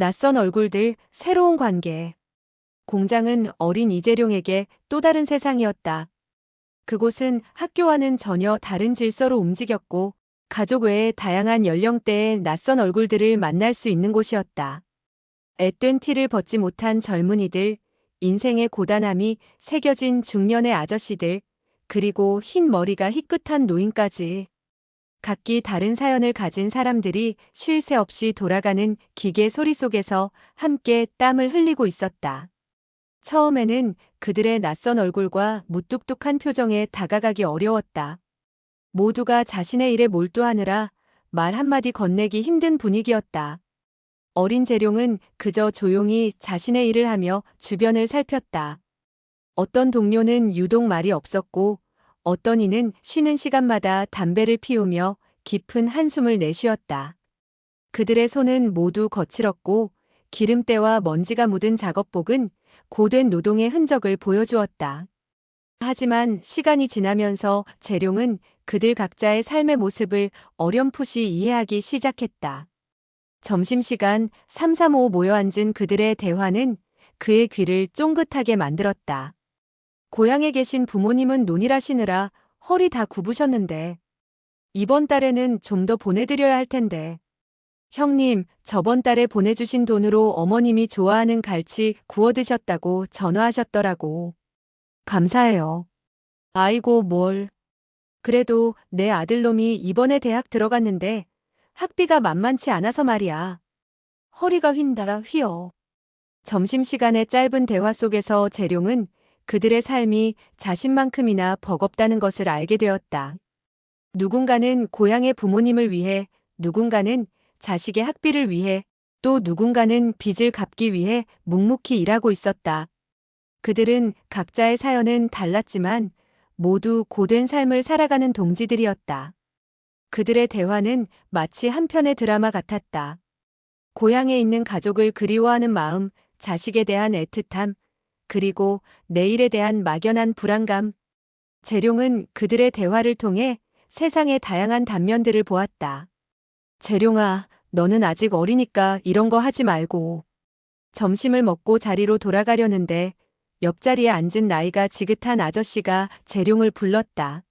낯선 얼굴들, 새로운 관계. 공장은 어린 이재룡에게 또 다른 세상이었다. 그곳은 학교와는 전혀 다른 질서로 움직였고, 가족 외에 다양한 연령대의 낯선 얼굴들을 만날 수 있는 곳이었다. 앳된 티를 벗지 못한 젊은이들, 인생의 고단함이 새겨진 중년의 아저씨들, 그리고 흰 머리가 희끗한 노인까지. 각기 다른 사연을 가진 사람들이 쉴 새 없이 돌아가는 기계 소리 속에서 함께 땀을 흘리고 있었다. 처음에는 그들의 낯선 얼굴과 무뚝뚝한 표정에 다가가기 어려웠다. 모두가 자신의 일에 몰두하느라 말 한마디 건네기 힘든 분위기였다. 어린 재룡은 그저 조용히 자신의 일을 하며 주변을 살폈다. 어떤 동료는 유독 말이 없었고 어떤 이는 쉬는 시간마다 담배를 피우며 깊은 한숨을 내쉬었다. 그들의 손은 모두 거칠었고 기름때와 먼지가 묻은 작업복은 고된 노동의 흔적을 보여주었다. 하지만 시간이 지나면서 재룡은 그들 각자의 삶의 모습을 어렴풋이 이해하기 시작했다. 점심시간 335 모여 앉은 그들의 대화는 그의 귀를 쫑긋하게 만들었다. 고향에 계신 부모님은 논일하시느라 허리 다 굽으셨는데 이번 달에는 좀 더 보내드려야 할 텐데. 형님, 저번 달에 보내주신 돈으로 어머님이 좋아하는 갈치 구워 드셨다고 전화하셨더라고. 감사해요. 아이고, 뭘. 그래도 내 아들놈이 이번에 대학 들어갔는데 학비가 만만치 않아서 말이야. 허리가 휜다 휘어. 점심시간의 짧은 대화 속에서 재룡은 그들의 삶이 자신만큼이나 버겁다는 것을 알게 되었다. 누군가는 고향의 부모님을 위해, 누군가는 자식의 학비를 위해, 또 누군가는 빚을 갚기 위해 묵묵히 일하고 있었다. 그들은 각자의 사연은 달랐지만 모두 고된 삶을 살아가는 동지들이었다. 그들의 대화는 마치 한 편의 드라마 같았다. 고향에 있는 가족을 그리워하는 마음, 자식에 대한 애틋함, 그리고 내일에 대한 막연한 불안감. 재룡은 그들의 대화를 통해 세상의 다양한 단면들을 보았다. 재룡아, 너는 아직 어리니까 이런 거 하지 말고. 점심을 먹고 자리로 돌아가려는데 옆자리에 앉은 나이가 지긋한 아저씨가 재룡을 불렀다.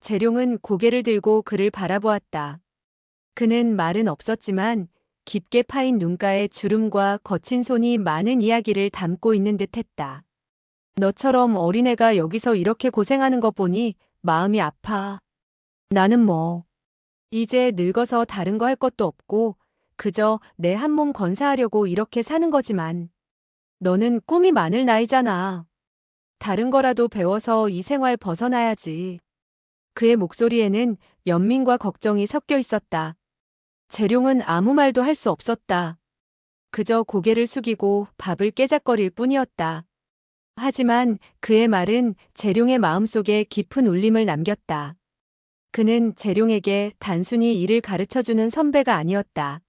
재룡은 고개를 들고 그를 바라보았다. 그는 말은 없었지만 깊게 파인 눈가에 주름과 거친 손이 많은 이야기를 담고 있는 듯 했다. 너처럼 어린애가 여기서 이렇게 고생하는 것 보니 마음이 아파. 나는 뭐, 이제 늙어서 다른 거 할 것도 없고, 그저 내 한 몸 건사하려고 이렇게 사는 거지만, 너는 꿈이 많을 나이잖아. 다른 거라도 배워서 이 생활 벗어나야지. 그의 목소리에는 연민과 걱정이 섞여 있었다. 재룡은 아무 말도 할 수 없었다. 그저 고개를 숙이고 밥을 깨작거릴 뿐이었다. 하지만 그의 말은 재룡의 마음속에 깊은 울림을 남겼다. 그는 재룡에게 단순히 일을 가르쳐주는 선배가 아니었다.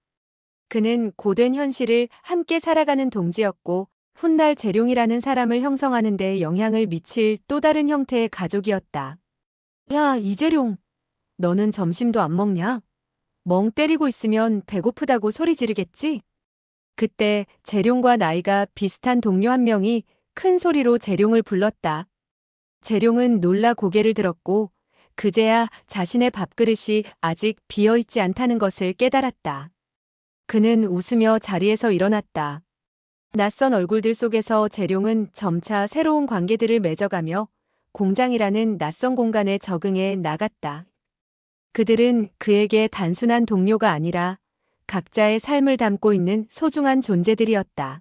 그는 고된 현실을 함께 살아가는 동지였고 훗날 재룡이라는 사람을 형성하는 데 영향을 미칠 또 다른 형태의 가족이었다. 야, 이재룡. 너는 점심도 안 먹냐? 멍 때리고 있으면 배고프다고 소리 지르겠지? 그때 재룡과 나이가 비슷한 동료 한 명이 큰 소리로 재룡을 불렀다. 재룡은 놀라 고개를 들었고 그제야 자신의 밥그릇이 아직 비어있지 않다는 것을 깨달았다. 그는 웃으며 자리에서 일어났다. 낯선 얼굴들 속에서 재룡은 점차 새로운 관계들을 맺어가며 공장이라는 낯선 공간에 적응해 나갔다. 그들은 그에게 단순한 동료가 아니라 각자의 삶을 담고 있는 소중한 존재들이었다.